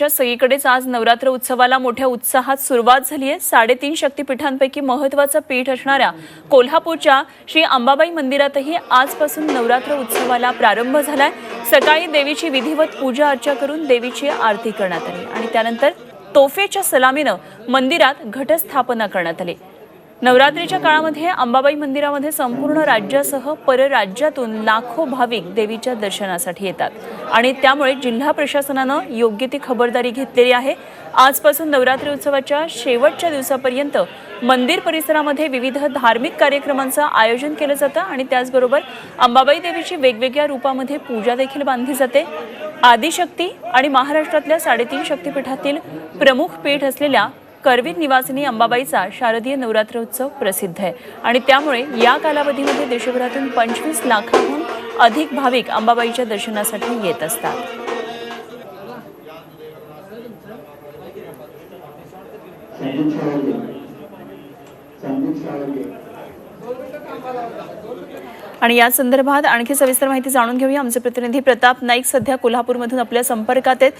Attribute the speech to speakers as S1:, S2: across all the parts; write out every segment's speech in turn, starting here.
S1: राज्याच्या सगळीकडेच आज नवरात्र उत्सवाला मोठ्या उत्साहात सुरुवात झाली आहे साडेतीन शक्तिपीठांपैकी महत्वाचं पीठ असणाऱ्या कोल्हापूरच्या श्री अंबाबाई मंदिरातही आजपासून नवरात्र उत्सवाला प्रारंभ झालाय. सकाळी देवीची विधिवत पूजा अर्चा करून देवीची आरती करण्यात आली आणि त्यानंतर तोफेच्या सलामीनं मंदिरात घटस्थापना करण्यात आली. नवरात्रीच्या काळामध्ये अंबाबाई मंदिरामध्ये संपूर्ण राज्यासह परराज्यातून लाखो भाविक देवीच्या दर्शनासाठी येतात. आणि त्यामुळे जिल्हा प्रशासनानं योग्य ती खबरदारी घेतलेली आहे. आजपासून नवरात्री उत्सवाच्या शेवटच्या दिवसापर्यंत मंदिर परिसरामध्ये विविध धार्मिक कार्यक्रमांचं आयोजन केलं जातं आणि त्याचबरोबर अंबाबाई देवीची वेगवेगळ्या रूपामध्ये पूजा देखील बांधली जाते. आदिशक्ती आणि महाराष्ट्रातल्या साडेतीन शक्तिपीठातील प्रमुख पीठ असलेल्या करवीर निवासिनी अंबाबाईचा शारदीय नवरात्र उत्सव प्रसिद्ध आहे. आणि त्यामुळे या कालावधीमध्ये देशभरातून पंचवीस लाखाहून अधिक भाविक अंबाबाईच्या दर्शनासाठी येत असतात.
S2: Thank you.
S1: आणि या संदर्भात आणखी सविस्तर माहिती जाणून घेऊया. आमचे प्रतिनिधी प्रताप नाईक सध्या कोल्हापूरमधून आपल्या संपर्कात आहेत.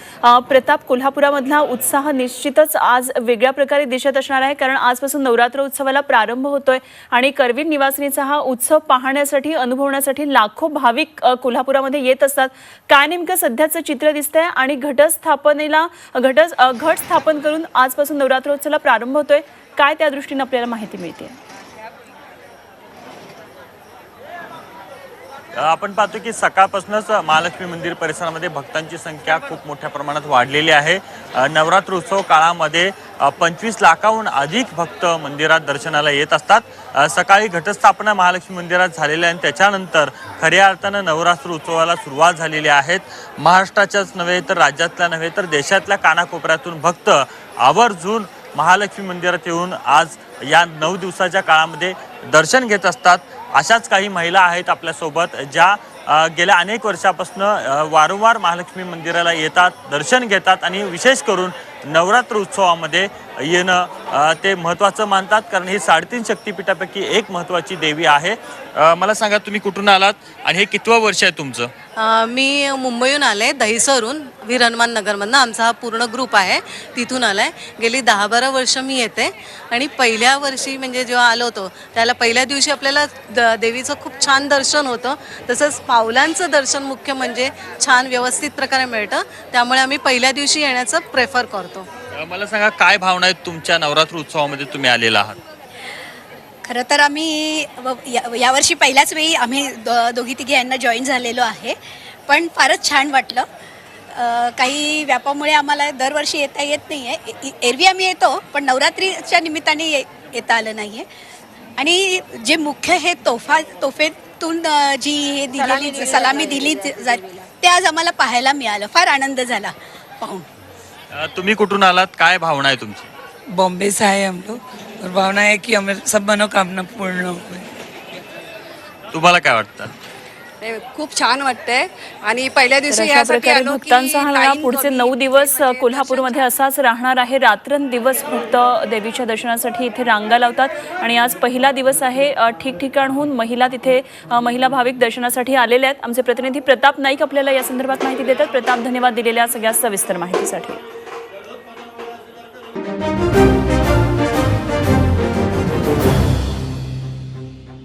S1: प्रताप कोल्हापुरामधला उत्साह निश्चितच आज वेगळ्या प्रकारे दिसत असणार आहे. कारण आजपासून नवरात्र उत्सवाला प्रारंभ होतोय आणि करवीर निवासिनीचा हा उत्सव पाहण्यासाठी अनुभवण्यासाठी लाखो भाविक कोल्हापुरामध्ये येत असतात. काय नेमकं सध्याचं चित्र दिसतंय आणि घटस्थापनेला घट घट स्थापन करून आजपासून नवरात्रोत्सवाला प्रारंभ होतोय. काय त्या दृष्टीने आपल्याला माहिती मिळते
S3: आपण पाहतो की सकाळपासूनच महालक्ष्मी मंदिर परिसरामध्ये भक्तांची संख्या खूप मोठ्या प्रमाणात वाढलेली आहे. नवरात्र उत्सव काळामध्ये पंचवीस लाखाहून अधिक भक्त मंदिरात दर्शनाला येत असतात. सकाळी घटस्थापना महालक्ष्मी मंदिरात झालेली आहे आणि त्याच्यानंतर खऱ्या अर्थानं नवरात्र उत्सवाला सुरुवात झालेली आहेत महाराष्ट्राच्याच नव्हे तर राज्यातल्या नव्हे तर देशातल्या कानाकोपऱ्यातून भक्त आवर्जून महालक्ष्मी मंदिरात येऊन आज या नऊ दिवसाच्या काळामध्ये दर्शन घेत असतात. अशाच काही महिला आहेत आपल्यासोबत ज्या गेल्या अनेक वर्षापासून वारंवार महालक्ष्मी मंदिराला येतात दर्शन घेतात आणि विशेष करून नवरात्र उत्सवामध्ये येणं ते महत्त्वाचं मानतात कारण ही साडेतीन शक्तिपीठापैकी एक महत्त्वाची देवी आहे. मला सांगा तुम्ही कुठून आलात आणि हे कितवं वर्ष आहे तुमचं?
S4: मी मुंबईहून आले दहिसरहून वीर हनुमान नगरमधनं. आमचा हा पूर्ण ग्रुप आहे तिथून आलाय. गेली दहा बारा वर्ष मी येते. आणि पहिल्या वर्षी म्हणजे जेव्हा आलो होतो त्याला पहिल्या दिवशी आपल्याला द देवीचं खूप छान दर्शन होतं. तसंच पावलांचं दर्शन मुख्य म्हणजे छान व्यवस्थित प्रकारे मिळतं. त्यामुळे आम्ही पहिल्या दिवशी येण्याचं प्रेफर करतो.
S3: मला सांगा काय भावना आहेत तुमच्या नवरात्र उत्सवामध्ये तुम्ही आलेला आहात?
S5: खरं तर आम्ही व- या- यावर्षी पहिल्याच वेळी आम्ही दो दोघी तिघी यांना जॉईन झालेलो आहे. पण फारच छान वाटलं. काही व्यापामुळे आम्हाला दरवर्षी येता येत नाही आहे एरवी आम्ही येतो पण नवरात्रीच्या निमित्ताने ये येता आलं नाही आहे आणि जे मुख्य हे तोफा तोफेतून जी हे दिलेली सलामी दिली ते आज आम्हाला पाहायला मिळालं. फार आनंद झाला. पाहून.
S3: तुम्ही कुठून आलात? काय भावना आहे तुमची?
S6: बॉम्बे से आए हम लोग। और भावना है कि हमें सब मनोकामना पूर्ण हो
S3: तुम्हाला काय वाटतं?
S7: नाही, खूप छान वाटतंय. आणि पहिल्या
S1: तर
S7: दिवशी
S1: अशा
S7: यासाठी
S1: प्रकारे
S7: आलो की
S1: भक्तांचा हा मेळा पुढचे. नऊ दिवस अ, कोल्हापूरमध्ये असाच राहणार आहे. रात्रंदिवस भक्त देवीच्या दर्शनासाठी इथे रांगा लावतात. आणि आज पहिला दिवस आहे अ, ठिकठिकाणहून महिला तिथे अ, महिला भाविक दर्शनासाठी आलेल्या आहेत. आमचे प्रतिनिधी प्रताप नाईक आपल्याला या संदर्भात माहिती देतात. प्रताप धन्यवाद दिलेल्या सगळ्या सविस्तर माहितीसाठी. Thank you.